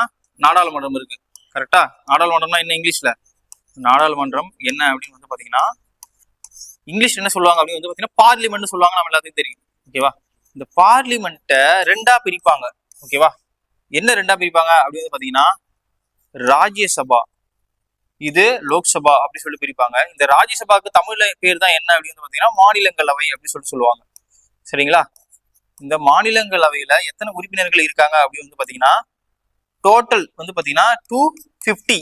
நாடாளுமன்றம் இருக்கு. கரெக்டா நாடாளுமன்றம்னா என்ன இங்கிலீஷ்ல? நாடாளுமன்றம் என்ன அப்படின்னு வந்து பாத்தீங்கன்னா இங்கிலீஷ் என்ன சொல்லுவாங்க அப்படின்னு வந்து பாத்தீங்கன்னா பார்லிமெண்ட் சொல்லுவாங்க நம்ம எல்லாத்துக்கும் தெரியும். ஓகேவா இந்த பார்லிமெண்ட்டை ரெண்டா பிரிப்பாங்க. ஓகேவா என்ன ரெண்டா பிரிப்பாங்க அப்படின்னு வந்து பாத்தீங்கன்னா ராஜ்யசபா. இது லோக்சபா அப்படி சொல்லி பிரிப்பாங்க. இந்த ராஜ்யசபாவுக்கு தமிழ்ல பேர் தான் என்ன அப்படின்னு வந்து பாத்தீங்கன்னா மாநிலங்களவை அப்படின்னு சொல்லி சொல்லுவாங்க. சரிங்களா? இந்த மாநிலங்களவையில எத்தனை உறுப்பினர்கள் இருக்காங்க அப்படின்னு வந்து பாத்தீங்கன்னா டோட்டல் வந்து பாத்தீங்கன்னா டூ ஃபிஃப்டி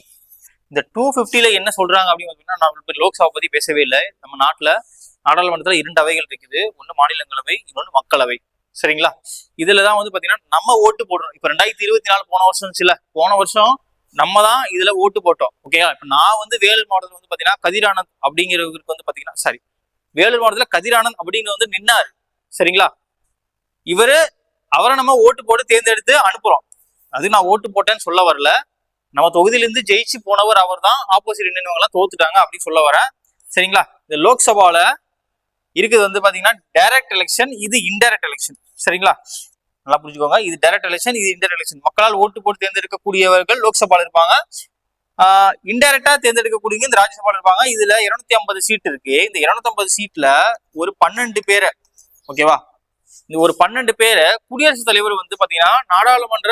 இந்த டூ ஃபிஃப்டியில் என்ன சொல்றாங்க அப்படின்னு பார்த்தீங்கன்னா நம்ம இப்போ லோக்சபா பத்தி பேசவே இல்லை. நம்ம நாட்டுல நாடாளுமன்றத்துல இரண்டு அவைகள் இருக்குது. ஒன்று மாநிலங்களவை இன்னொன்னு மக்களவை. சரிங்களா? இதில் தான் வந்து பாத்தீங்கன்னா நம்ம ஓட்டு போடுறோம். இப்ப ரெண்டாயிரத்தி இருபத்தி நாலு போன வருஷம் சில போன வருஷம் நம்ம தான் இதுல ஓட்டு போட்டோம் ஓகேவா இப்ப நான் வந்து வேலூர் மாவட்டத்துல வந்து பாத்தீங்கன்னா கதிரானந்த் அப்படிங்கிறவருக்கு வந்து பாத்தீங்கன்னா சாரி வேலூர் மாவட்டத்துல கதிரானந்த் அப்படின்னு வந்து நின்னாரு. சரிங்களா? இவரு அவரை நம்ம ஓட்டு போட்டு தேர்ந்தெடுத்து அனுப்புறோம். அது நான் ஓட்டு போட்டேன்னு சொல்ல வரல. நம்ம தொகுதியிலிருந்து ஜெயிச்சு போனவர் அவர் தான் ஆப்போசிட் நின்னவங்க தோத்துட்டாங்க அப்படின்னு சொல்ல வரேன். சரிங்களா? இந்த லோக்சபால இருக்குது வந்து பாத்தீங்கன்னா டைரக்ட் எலெக்ஷன் இது இன்டைரக்ட் எலெக்ஷன் சரிங்களா? நல்லா புரிஞ்சுக்கோங்க. இது டைரக்ட் எலெக்ஷன் இது இன்டைரக்ட் எலெக்ஷன் மக்களால் ஓட்டு போட்டு தேர்ந்தெடுக்கக்கூடியவர்கள் லோக்சபால இருப்பாங்க. இன்டைரக்டா தேர்ந்தெடுக்கக்கூடிய இந்த ராஜ்யசபால இருப்பாங்க. இதுல இருநூத்தி ஐம்பது சீட் இருக்கு. இந்த இருநூத்தி ஐம்பது சீட்ல ஒரு பன்னெண்டு பேரை ஓகேவா இந்த ஒரு பன்னெண்டு பேரை குடியரசுத் தலைவர் வந்து பாத்தீங்கன்னா நாடாளுமன்ற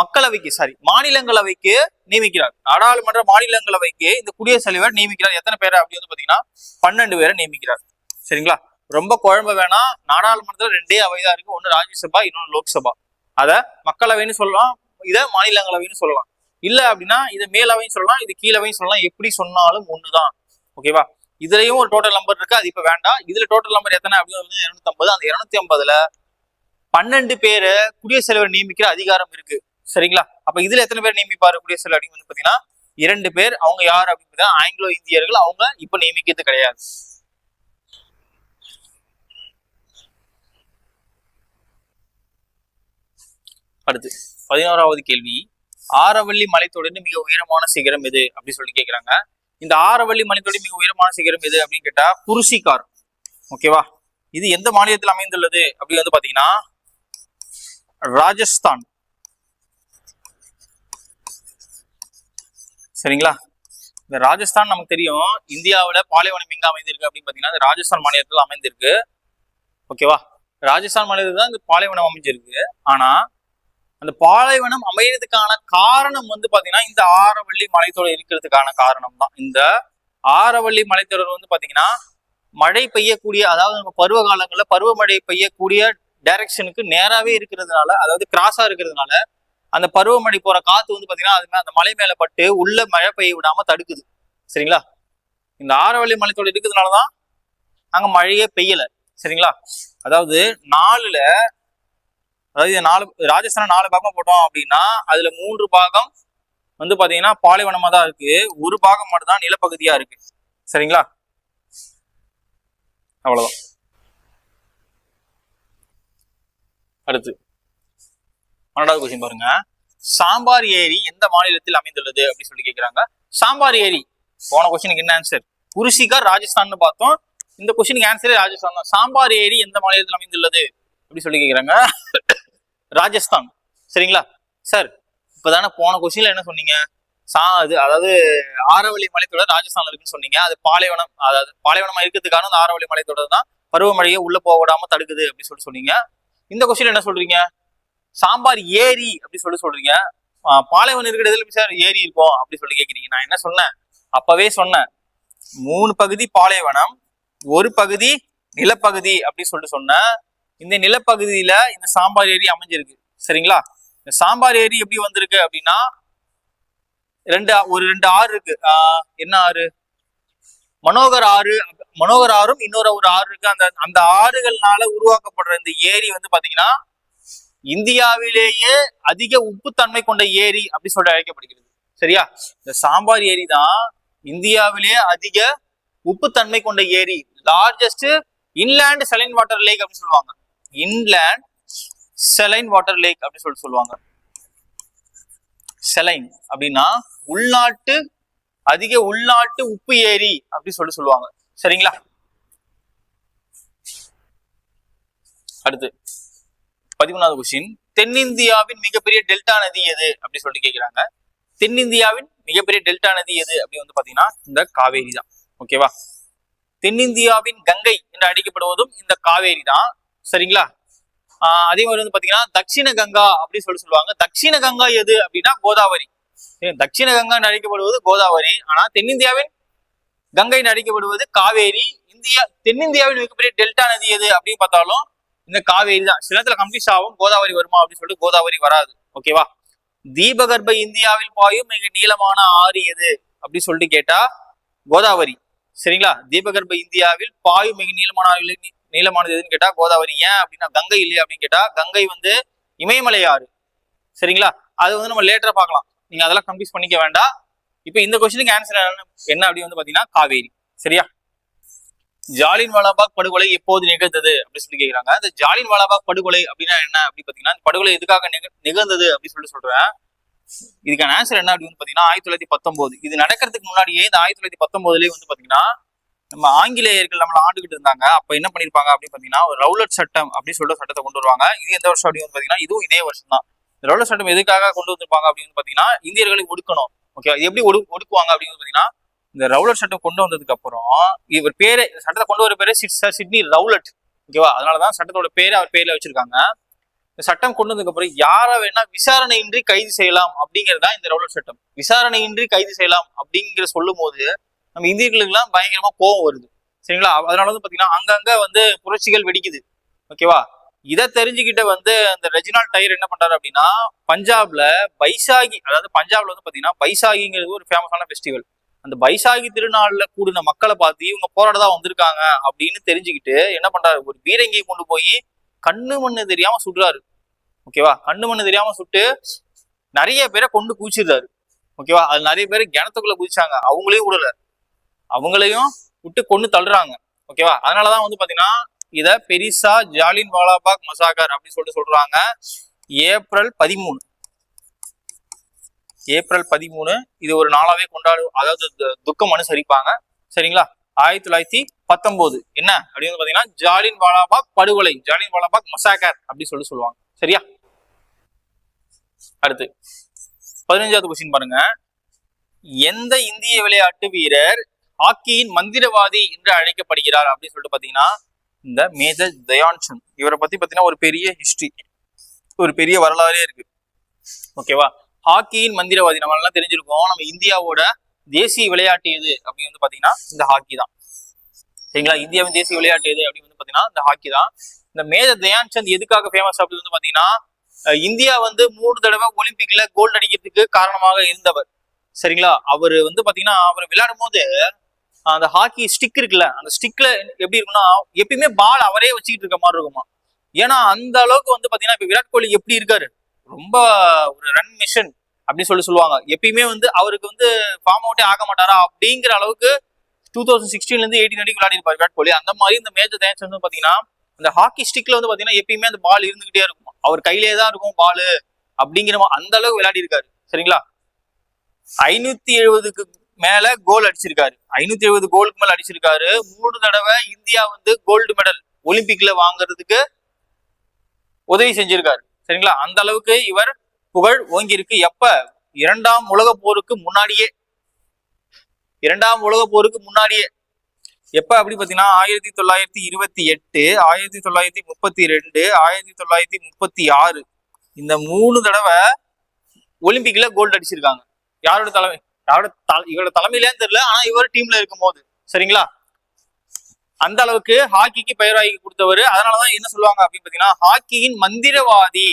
மக்களவைக்கு சாரி மாநிலங்களவைக்கு நியமிக்கிறார். நாடாளுமன்ற மாநிலங்களவைக்கு இந்த குடியரசுத் தலைவர் நியமிக்கிறார். எத்தனை பேரை அப்படி வந்து பாத்தீங்கன்னா பன்னெண்டு பேரை நியமிக்கிறார். சரிங்களா? ரொம்ப குழம்ப வேணாம் நாடாளுமன்றத்தில் ரெண்டே அவைதான் இருக்கு. ஒன்னு ராஜ்யசபா இன்னொன்னு லோக்சபா. அத மக்களவைன்னு சொல்லலாம் இதை மாநிலங்களவைன்னு சொல்லலாம். இல்ல அப்படின்னா இதை மேலவையும் சொல்லலாம் இது கீழவையும் சொல்லலாம். எப்படி சொன்னாலும் ஒண்ணுதான். ஓகேவா இதுலயும் ஒரு டோட்டல் நம்பர் இருக்கு. அது இப்ப வேண்டாம். இதுல டோட்டல் நம்பர் எத்தனை அப்படின்னு இருநூத்தி ஐம்பது அந்த இருநூத்தி ஐம்பதுல பன்னெண்டு பேரு குடியரசுத் தலைவர் நியமிக்கிற அதிகாரம் இருக்கு. சரிங்களா? அப்ப இதுல எத்தனை பேர் நியமிப்பாரு குடியரசுத் தலைவர் அப்படின்னு வந்து பாத்தீங்கன்னா இரண்டு பேர். அவங்க யார் அப்படின்னு ஆங்கிலோ இந்தியர்கள். அவங்க இப்ப நியமிக்கிறது கிடையாது. அடுத்து பதினோராவது கேள்வி. ஆரவள்ளி மலைத்தொடரின் மிக உயரமான சிகரம் எது? அப்படின்னு சொல்லி கேக்குறாங்க. இந்த ஆரவள்ளி மலைத்தொடர் மிக உயரமான சிகரம் எது அப்படின்னு கேட்டா குருசிகார். ஓகேவா இது எந்த மாநிலத்தில் அமைந்துள்ளது? அப்படி வந்து பாத்தீங்கன்னா ராஜஸ்தான். சரிங்களா? இந்த ராஜஸ்தான் நமக்கு தெரியும். இந்தியாவில் பாலைவனம் எங்க அமைந்திருக்கு அப்படின்னு பாத்தீங்கன்னா ராஜஸ்தான் மாநிலத்தில் அமைந்திருக்கு. ஓகேவா ராஜஸ்தான் மாநிலத்தில் தான் இந்த பாலைவனம் அமைஞ்சிருக்கு. ஆனா அந்த பாலைவனம் அமையறதுக்கான காரணம் வந்து பாத்தீங்கன்னா இந்த ஆரவள்ளி மலைத்தொடர் இருக்கிறதுக்கான காரணம் தான் இந்த ஆரவள்ளி மலைத்தொடர் வந்து பாத்தீங்கன்னா மழை பெய்யக்கூடிய அதாவது நம்ம பருவ காலங்கள்ல பருவமழை பெய்யக்கூடிய டைரக்ஷனுக்கு நேராகவே இருக்கிறதுனால அதாவது கிராஸா இருக்கிறதுனால அந்த பருவமழை போற காத்து வந்து பாத்தீங்கன்னா அது மே- அந்த மலை மேல பட்டு உள்ள மழை பெய்ய விடாம தடுக்குது. சரிங்களா? இந்த ஆரவள்ளி மலைத்தொடர் இருக்கிறதுனாலதான் அங்க மழையே பெய்யல. சரிங்களா? அதாவது நாலுல அதாவது நாலு ராஜஸ்தான் நாலு பாகமா போட்டோம் அப்படின்னா அதுல மூன்று பாகம் வந்து பாத்தீங்கன்னா பாலைவனமா தான் இருக்கு. ஒரு பாகம் மட்டும்தான் நிலப்பகுதியா இருக்கு. சரிங்களா? அவ்வளவுதான். அடுத்து. பன்னெண்டாவது கொஸ்டின் பாருங்க. சாம்பார் ஏரி எந்த மாநிலத்தில் அமைந்துள்ளது அப்படின்னு சொல்லி கேட்கிறாங்க சாம்பார் ஏரி. போன கொஸ்டினுக்கு என்ன ஆன்சர் குருசிகா ராஜஸ்தான்னு பார்த்தோம். இந்த கொஸ்டினுக்கு ஆன்சரே ராஜஸ்தான் தான். சாம்பார் ஏரி எந்த மாநிலத்தில் அமைந்துள்ளது? அப்படி சொல்லி கேட்குறாங்க ராஜஸ்தான். சரிங்களா? சார் இப்பதானே போன கொஸ்டின்ல என்ன சொன்னீங்க? சா அது அதாவது ஆரவள்ளி மலைத்தொடர் ராஜஸ்தான்ல இருக்குன்னு சொன்னீங்க. அது பாலைவனம் அதாவது பாலைவனமா இருக்கிறதுக்கான அந்த ஆரவள்ளி மலைத்தொடர் தான். பருவமழையை உள்ள போக விடாம தடுக்குது அப்படின்னு சொல்லி சொன்னீங்க. இந்த கொஸ்டின் என்ன சொல்றீங்க? சாம்பார் ஏரி அப்படி சொல்லி சொல்றீங்க. பாலைவனம் இருக்கிற இடத்துல சார் ஏரி இருக்கும் அப்படி சொல்லி கேட்குறீங்க நான் என்ன சொன்னேன்? அப்பவே சொன்னேன். மூணு பகுதி பாலைவனம் ஒரு பகுதி நிலப்பகுதி அப்படி சொல்லிட்டு சொன்னேன். இந்த நிலப்பகுதியில இந்த சாம்பார் ஏரி அமைஞ்சிருக்கு. சரிங்களா? இந்த சாம்பார் ஏரி எப்படி வந்திருக்கு அப்படின்னா ரெண்டு ஒரு ரெண்டு ஆறு இருக்கு. ஆஹ் என்ன ஆறு? மனோகர் ஆறு மனோகர் ஆறும் இன்னொரு ஒரு ஆறு இருக்கு. அந்த அந்த ஆறுகள்னால உருவாக்கப்படுற இந்த ஏரி வந்து பாத்தீங்கன்னா இந்தியாவிலேயே அதிக உப்புத்தன்மை கொண்ட ஏரி அப்படி சொல்லிட்டு அழைக்கப்படுகிறது. சரியா? இந்த சாம்பார் ஏரி தான் இந்தியாவிலேயே அதிக உப்புத்தன்மை கொண்ட ஏரி. Largest inland saline water lake அப்படின்னு சொல்லுவாங்க. இன்லேண்ட் செலைன் வாட்டர் லேக் அப்படின்னு சொல்லிட்டு சொல்லுவாங்க. செலைன் அப்படின்னா உள்நாட்டு அதிக உள்நாட்டு உப்பு ஏரி அப்படின்னு சொல்லிட்டு சொல்லுவாங்க. சரிங்களா? அடுத்து பதிமூணாவது கொஸ்டின் தென்னிந்தியாவின் மிகப்பெரிய டெல்டா நதி எது அப்படி சொல்லிட்டு கேக்குறாங்க. தென்னிந்தியாவின் மிகப்பெரிய டெல்டா நதி எது அப்படி வந்து பாத்தீங்கன்னா இந்த காவேரி தான் ஓகேவா? தென்னிந்தியாவின் கங்கை என்று அழைக்கப்படுவதும் இந்த காவேரி தான் சரிங்களா? அதே மாதிரி வந்து பாத்தீங்கன்னா தட்சிண கங்கா அப்படின்னு சொல்லி சொல்லுவாங்க. தட்சிண கங்கா எது அப்படின்னா கோதாவரி. தட்சிண கங்கா அழைக்கப்படுவது கோதாவரி. ஆனா தென்னிந்தியாவின் கங்கை அழைக்கப்படுவது காவேரி. இந்தியா தென்னிந்தியாவில் மிகப்பெரிய டெல்டா நதி எது அப்படின்னு பார்த்தாலும் இந்த காவேரி தான். சில நேரத்துல கன்ஃபியூஸ் ஆகும். கோதாவரி வருமா அப்படின்னு சொல்லிட்டு கோதாவரி வராது. ஓகேவா தீபகர்ப இந்தியாவில் பாயும் மிக நீளமான ஆறு எது அப்படின்னு சொல்லிட்டு கேட்டா கோதாவரி. சரிங்களா? தீபகர்ப இந்தியாவில் பாயும் மிக நீளமான ஆறு நீளமானது எதுன்னு கேட்டா கோதாவரி. ஏன் அப்படின்னா கங்கை இல்லையா அப்படின்னு கேட்டா கங்கை வந்து இமயமலை ஆறு சரிங்களா? அது வந்து நம்ம லேட்டரா பார்க்கலாம். நீங்க அதெல்லாம் கன்ஃபியூஸ் பண்ணிக்க வேண்டாம். இப்போ இந்த கொஸ்டினுக்கு ஆன்சர் என்ன அப்படின்னு வந்து பாத்தீங்கன்னா காவேரி. சரியா? ஜாலின் வாலாபாக் படுகொலை எப்போது நிகழ்ந்தது அப்படின்னு சொல்லி கேக்குறாங்க. அந்த ஜாலின் வாலாபாக் படுகொலை அப்படின்னா என்ன அப்படி பாத்தீங்கன்னா இந்த படுகொலை எதுக்காக நிகழ்ந்தது அப்படின்னு சொல்லி சொல்றேன். இதுக்கான ஆன்சர் என்ன அப்படின்னு பாத்தீங்கன்னா ஆயிரத்தி தொள்ளாயிரத்தி பத்தொன்பது. இது நடக்கிறதுக்கு முன்னாடியே இந்த ஆயிரத்தி தொள்ளாயிரத்தி பத்தொன்பதுலயே வந்து பாத்தீங்கன்னா நம்ம ஆங்கிலேயர்கள் நம்மள ஆண்டுகிட்டு இருந்தாங்க. அப்ப என்ன பண்ணிருப்பாங்க அப்படின்னு பாத்தீங்கன்னா ஒரு ரவுலட் சட்டம் அப்படின்னு சொல்லிட்டு சட்டத்தை கொண்டு வருவாங்க. இது எந்த வருஷம் அப்படின்னு பாத்தீங்கன்னா இதுவும் இதே வருஷம் தான் ரவுலட் சட்டம் எதுக்காக கொண்டு வந்திருப்பாங்க அப்படின்னு பாத்தீங்கன்னா இந்தியர்களை ஒடுக்கணும். ஓகே எப்படி ஒடு ஒடுக்குவாங்க அப்படின்னு பாத்தீங்கன்னா இந்த ரவுலட் சட்டம் கொண்டு வந்ததுக்கு அப்புறம் இவர் பேரு சட்டத்தை கொண்டு வர பேரே சிட் சார் சிட்னி ரவுலட். ஓகேவா அதனாலதான் சட்டத்தோட பேரை அவர் பேர்ல வச்சிருக்காங்க. இந்த சட்டம் கொண்டு வந்ததுக்கு அப்புறம் யாரை வேணா விசாரணையின்றி கைது செய்யலாம் அப்படிங்கிறது தான் இந்த ரவுலட் சட்டம். விசாரணையின்றி கைது செய்யலாம் அப்படிங்கிற சொல்லும் போது நம்ம இந்தியர்களுக்கெல்லாம் பயங்கரமா கோவம் வருது. சரிங்களா? அதனால வந்து பாத்தீங்கன்னா அங்கங்க வந்து புரட்சிகள் வெடிக்குது. ஓகேவா இதை தெரிஞ்சுக்கிட்ட வந்து அந்த ரெஜினால் டயர் என்ன பண்றாரு அப்படின்னா பஞ்சாப்ல பைசாகி அதாவது பஞ்சாப்ல வந்து பாத்தீங்கன்னா பைசாகிங்கிறது ஒரு ஃபேமஸான ஃபெஸ்டிவல் அந்த பைசாகி திருநாள்ல கூடின மக்களை பார்த்து இவங்க போராடதான் வந்திருக்காங்க அப்படின்னு தெரிஞ்சுக்கிட்டு என்ன பண்றாரு? ஒரு பீரங்கியை கொண்டு போய் கண்ணு மண்ணு தெரியாம சுடுறாரு. ஓகேவா கண்ணு மண்ணு தெரியாம சுட்டு நிறைய பேரை கொண்டு குதிச்சிடுறாரு ஓகேவா அது நிறைய பேர் கிணத்துக்குள்ள குதிச்சாங்க. அவங்களையும் விடல. அவங்களையும் விட்டு கொண்டு தள்ளுறாங்க. ஓகேவா அதனாலதான் வந்து பாத்தீங்கன்னா இத பெரிசா ஜாலின் வாலாபாக் மசாகர் அப்படின்னு சொல்லிட்டு சொல்றாங்க. ஏப்ரல் பதிமூணு. ஏப்ரல் பதிமூணு இது ஒரு நாளாவே கொண்டாடு அதாவது துக்கம் அனுசரிப்பாங்க. சரிங்களா? ஆயிரத்தி தொள்ளாயிரத்தி பத்தொன்பது என்ன? அப்படின்னு பாத்தீங்கன்னா ஜாலின் வாலாபாக் படுகொலை ஜாலின் வாலாபாக் மசாகர் அப்படின்னு சொல்லி சொல்லுவாங்க. சரியா? அடுத்து பதினஞ்சாவது கொஸ்டின் பாருங்க. எந்த இந்திய விளையாட்டு வீரர் ஹாக்கியின் மந்திரவாதி என்று அழைக்கப்படுகிறார் அப்படின்னு சொல்லிட்டு பாத்தீங்கன்னா இந்த மேஜர் தயான்சன் இவரை பத்தி பாத்தீங்கன்னா ஒரு பெரிய ஹிஸ்டரி ஒரு பெரிய வரலாறே இருக்கு. ஓகேவா ஹாக்கியின் மந்திரவாதி நம்ம எல்லாம் தெரிஞ்சிருக்கோம். நம்ம இந்தியாவோட தேசிய விளையாட்டு எது அப்படின்னு வந்து பாத்தீங்கன்னா இந்த ஹாக்கி தான். சரிங்களா? இந்தியாவின் தேசிய விளையாட்டு எது அப்படின்னு வந்து பாத்தீங்கன்னா இந்த ஹாக்கி தான். இந்த மேஜர் தயான்சந்த் எதுக்காக ஃபேமஸ் அப்படின்னு வந்து பாத்தீங்கன்னா இந்தியா வந்து மூணு தடவை ஒலிம்பிக்ல கோல்டு அடிக்கிறதுக்கு காரணமாக இருந்தவர். சரிங்களா? அவர் வந்து பாத்தீங்கன்னா அவர் விளையாடும் போது அந்த ஹாக்கி ஸ்டிக் இருக்குல்ல அந்த ஸ்டிக்ல எப்படி இருக்கும்னா எப்பயுமே பால் அவரே வச்சுக்கிட்டு இருக்க மாதிரி இருக்குமா? ஏன்னா அந்த அளவுக்கு வந்து பாத்தீங்கன்னா இப்ப விராட் கோலி எப்படி இருக்காரு? ரொம்ப ஒரு ரன் மிஷன் அப்படின்னு சொல்லி சொல்லுவாங்க. எப்பயுமே வந்து அவருக்கு வந்து ஃபார்ம் அவுட்டே ஆக மாட்டாரா? அப்படிங்கிற அளவுக்கு டூ தௌசண்ட் சிக்ஸ்டீன்ல இருந்து எயிட்டீன் வரைக்கும் விளையாடி இருப்பார் விராட் கோலி. அந்த மாதிரி இந்த மேஜர் தயான்சந்த் வந்து பாத்தீங்கன்னா அந்த ஹாக்கி ஸ்டிக்ல வந்து பாத்தீங்கன்னா எப்பயுமே அந்த பால் இருந்துகிட்டே இருக்கும். அவர் கையிலே தான் இருக்கும் பால் அப்படிங்கிற அந்த அளவுக்கு விளையாடி இருக்காரு சரிங்களா? ஐநூத்தி எழுபதுக்கு மேல கோல் அடிச்சிருக்காரு. ஐநூத்தி எழுபது கோலுக்கு மேல அடிச்சிருக்காரு. மூணு தடவை இந்தியா வந்து கோல்டு மெடல் ஒலிம்பிக்ல வாங்குறதுக்கு உதவி செஞ்சிருக்காரு. சரிங்களா? அந்த அளவுக்கு இவர் புகழ் ஓங்கியிருக்கு. எப்ப? இரண்டாம் உலக போருக்கு முன்னாடியே. இரண்டாம் உலக போருக்கு முன்னாடியே. எப்ப? அப்படி பாத்தீங்கன்னா ஆயிரத்தி தொள்ளாயிரத்தி இருபத்தி எட்டு ஆயிரத்தி தொள்ளாயிரத்தி முப்பத்தி ரெண்டு ஆயிரத்தி தொள்ளாயிரத்தி முப்பத்தி ஆறு. இந்த மூணு தடவை ஒலிம்பிக்ல கோல்டு அடிச்சிருக்காங்க. யாரோட தலைமை? யாரோட இவரோட தலைமையிலேன்னு தெரியல ஆனா இவர் டீம்ல இருக்கும் போது சரிங்களா? அந்த அளவுக்கு ஹாக்கிக்கு பெயர் வாங்கி கொடுத்தவர். அதனாலதான் என்ன சொல்லுவாங்க அப்படின்னு பாத்தீங்கன்னா ஹாக்கியின் மந்திரவாதி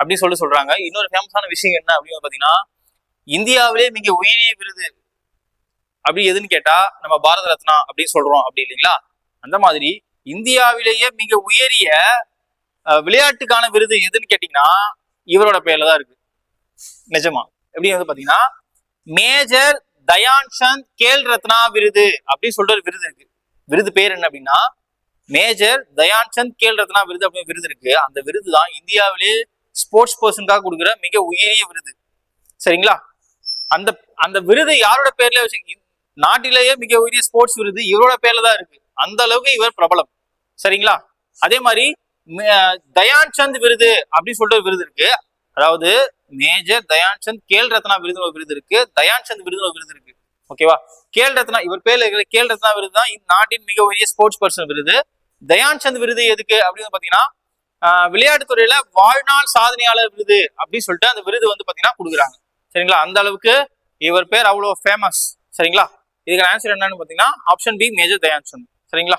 அப்படின்னு சொல்லி சொல்றாங்க. இன்னொரு ஃபேமஸான விஷயம் என்ன அப்படின்னு பாத்தீங்கன்னா இந்தியாவிலே மிக உயரிய விருது அப்படி எதுன்னு கேட்டா நம்ம பாரத ரத்னா அப்படின்னு சொல்றோம் அப்படி இல்லைங்களா? அந்த மாதிரி இந்தியாவிலேயே மிக உயரிய அஹ், விளையாட்டுக்கான விருது எதுன்னு கேட்டீங்கன்னா இவரோட பெயர்ல தான் இருக்கு. நிஜமா. எப்படி வந்து பாத்தீங்கன்னா மேஜர் தயான் சந்த் கேல் ரத்னா விருது அப்படின்னு சொல்ற ஒரு விருது இருக்கு. விருது பேர் என்ன அப்படின்னா மேஜர் தயான் சந்த் கேல் ரத்னா விருது அப்படின்னு விருது இருக்கு. அந்த விருது தான் இந்தியாவிலேயே ஸ்போர்ட்ஸ் பர்சனுக்காக கொடுக்குற மிக உயரிய விருது. சரிங்களா? அந்த அந்த விருது யாரோட பேர்ல வச்சு நாட்டிலேயே மிக உயரிய ஸ்போர்ட்ஸ் விருது இவரோட பேர்ல தான் இருக்கு. அந்த அளவுக்கு இவர் பிரபலம். சரிங்களா? அதே மாதிரி தயான் சந்த் விருது அப்படின்னு சொல்ற விருது இருக்கு. அதாவது மேஜர் தயான்சந்த் கேல் ரத்னா விருது ஒரு விருது இருக்கு. தயான் சந்த் விருது விருது இருக்கு. ஓகேவா கேல் ரத்னா இவர் பேர்ல இருக்கிற கேல் ரத்னா விருது தான் நாட்டின் மிக பெரிய ஸ்போர்ட்ஸ் பர்சன் விருது. தயான் சந்த் விருது எதுக்கு அப்படின்னு பாத்தீங்கன்னா விளையாட்டு விளையாட்டுத்துறையில வாழ்நாள் சாதனையாளர் விருது அப்படின்னு சொல்லிட்டு அந்த விருது வந்து பாத்தீங்கன்னா கொடுக்குறாங்க. சரிங்களா? அந்த அளவுக்கு இவர் பேர் அவ்வளவு ஃபேமஸ் சரிங்களா? இதுக்கு ஆன்சர் என்னன்னு பாத்தீங்கன்னா ஆப்ஷன் பி மேஜர் தயான்சந்த் சரிங்களா?